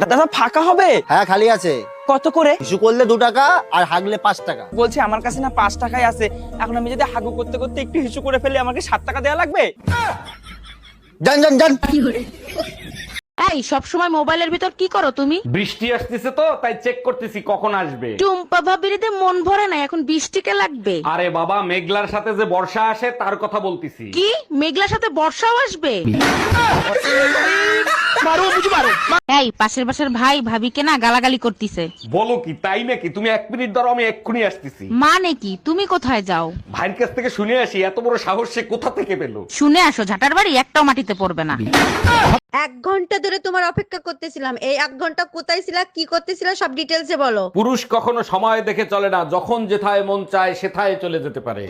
দাদা ফাঁকা হবে? হ্যাঁ খালি আছে। কত করে? ইস্যু করলে দু টাকা আর হাগলে পাঁচ টাকা। বলছি আমার কাছে না পাঁচ টাকাই আছে। এখন আমি যদি হাগু করতে করতে একটু হিসু করে ফেলি আমাকে সাত টাকা দেওয়া লাগবে? যান যান যান। এই সব সময় মোবাইলের ভিতর কি করো তুমি? বৃষ্টি আসতেছে তো তাই চেক করতেছি কখন আসবে। টুম্পা ভাবিরিতে মন ভরে না এখন বৃষ্টিকে লাগবে। আরে বাবা মেঘলার সাথে যে বর্ষা আসে তার কথা বলতেছি। কি? মেঘলার সাথে বর্ষাও আসবে? এই পাশের পাশের ভাই ভাবিকে না গালাগালি করতিছে। বলো কি তাই নাকি? তুমি এক মিনিট ধরো আমি এক্ষুনি আসতেছি। মানে কি? তুমি কোথায় যাও? ভাইয়ের কাছ থেকে শুনে আসি এত বড় সাহস সে কোথা থেকে পেল? শুনে আসো ঝাটার বাড়ি একটাও মাটিতে পড়বে না। এক ঘণ্টা ধরে তোমার অপেক্ষা করতেছিলাম। এই এক ঘণ্টা কোথায় ছিলা কি করতেছিলা সব ডিটেলসে বলো। পুরুষ কখনো সময় দেখে চলে না যখন যেথায় মন চায় সেথায় চলে যেতে পারে।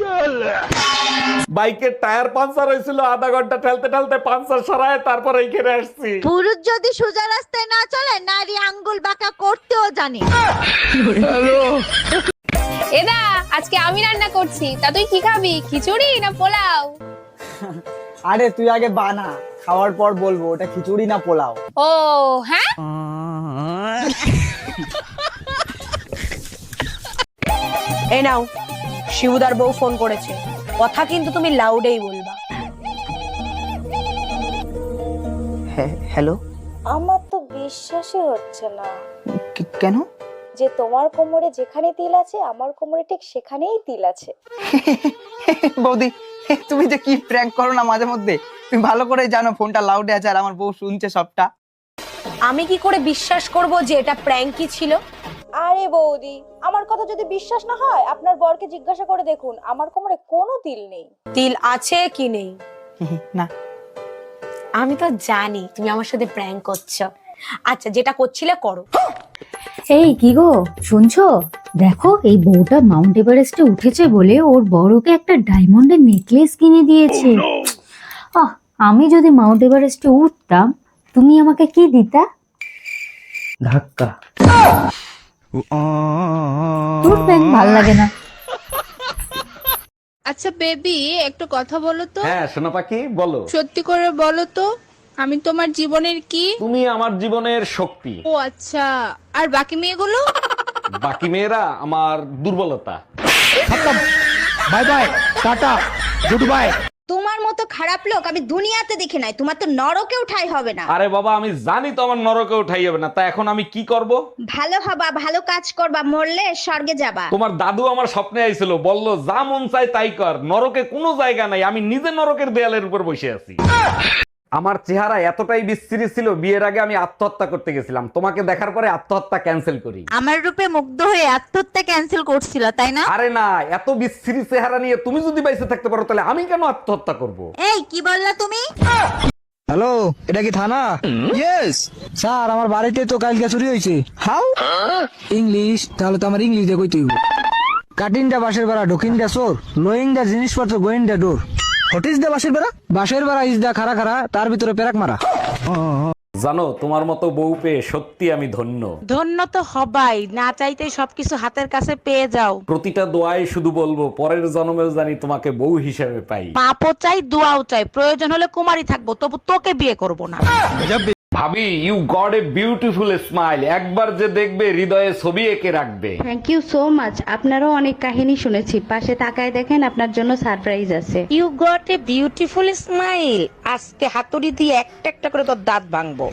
বাইকের টায়ার পাঞ্চার হয়েছিল আধা ঘণ্টা ঠেলতে ঠেলতে পাঞ্চার সরায় তারপর এইখানে আসছি। পুরুষ যদি সোজা রাস্তায় না চলে নারী আঙ্গুল বাঁকা করতেও জানে। এদা আজকে আমি রান্না করছি। তা তুই কি খাবি? খিচুড়ি না পোলাও? আরে তুই আগে বানা। খাওয়ার পর বলব ওটা খিচুড়ি না পোলাও? ও হ্যাঁ? এই নাও শিবুদার বউ ফোন করেছে। কথা কিন্তু তুমি লাউডেই বলবা। হ্যালো? আমার তো বিশ্বাসই হচ্ছে না। কেন? যে তোমার কোমরে যেখানে তিল আছে আমার কোমরে ঠিক সেখানেই তিল আছে। বৌদি তুমি যে কি প্র্যাঙ্ক করো না মাঝে মধ্যে? তুমি ভালো করে জানো ফোনটা লাউডে আছে আর আমার বউ শুনছে সবটা। আমি কি করে বিশ্বাস করব যে এটা প্র্যাঙ্কই ছিল? আরে বৌদি আমার কথা যদি বিশ্বাস না হয় আপনার বরকে জিজ্ঞাসা করে দেখুন আমার কোমরে কোনো তিল নেই। তিল আছে কি নেই? না। আমি তো জানি তুমি আমার সাথে প্র্যাঙ্ক করছ। আচ্ছা যেটা করছিলে করো। এই কি গো? শুনছো? দেখো এই বউটা মাউন্ট এভারেস্টে উঠেছে বলে ওর বড়কে একটা ডায়মন্ডের নেকলেস কিনে দিয়েছে। আহ আমি যদি মাউন্ট এভারেস্টে উঠতাম তুমি আমাকে কি দিতা? ধাক্কা। তোর ব্যাংক ভালো লাগে না। আচ্ছা বেবি একটু কথা বলো তো। হ্যাঁ সোনা পাখি বলো। সত্যি করে বলো তো। আমি তোমার জীবনের কি? তুমি আমার জীবনের শক্তি। ও আচ্ছা আর বাকি মেয়েগুলো? বাকি মেয়েরা আমার দুর্বলতা। Bye bye tata goodbye. তোমার মতো খারাপ লোক আমি দুনিয়াতে দেখি নাই তোমার তো নরকেও ঠাই হবে না। আরে বাবা আমি জানি তো আমার নরকে উঠাই হবে না তা এখন আমি কি করব? ভালো হবা ভালো কাজ করবা মরলে স্বর্গে যাবা। তোমার দাদু আমার স্বপ্নে আইছিল বলল যা মন চাই তাই কর নরকে কোনো জায়গা নাই আমি নিজে নরকের দেয়ালের উপর বসে আছি। আমার চেহারা এতটাই বিস্তৃতি ছিল বিয়ের আগে আমি আত্মহত্যা করতে গেছিলাম। তোমাকে দেখার পরে আত্মহত্যা ক্যান্সেল করি। আমার রূপে মুগ্ধ হয়ে আত্মহত্যা ক্যান্সেল করছিল তাই না? আরে না এত বিস্তৃতি চেহারা নিয়ে তুমি যদি বাইসে থাকতে পারো তাহলে আমি কেন আত্মহত্যা করব? এই কি বললা তুমি? হ্যালো এটা কি থানা? ইয়েস স্যার আমার বাড়িতে তো কালকে চুরি হয়েছে। হাউ ইংলিশ তাহলে তো আমার ইংলিশ দিয়ে কইতে হইব। কাটিং দা বাসের বেড়া ঢুকিং দা চোর লোয়িং দা জিনিসপত্র going the door. What is the বাসের বেড়া বাসের বেড়া ইজ দা খারা খারা তার ভিতরে পেরাক মারা। জানো তোমার মতো বউ পেয়ে সত্যি আমি ধন্য। ধন্য তো হবাই না চাইতে সবকিছু হাতের কাছে পেয়ে যাও। প্রতিটা দোয়ায় শুধু বলব পরের জন্মেও জানি তোমাকে বউ হিসেবে পাই। পাপও চাই দোয়াও চাই প্রয়োজন হলে কুমারী থাকব তবু তোকে বিয়ে করব না। ভাবি you got a beautiful smile একবার যে দেখবে হৃদয়ে ছবি এঁকে রাখবে। থ্যাংক ইউ সো মাচ আপনারও অনেক কাহিনী শুনেছি। পাশে তাকায় দেখেন আপনার জন্য সারপ্রাইজ আছে। You got a beautiful smile আজকে হাতুড়ি দিয়ে একটা একটা করে তোর দাঁত ভাঙবো।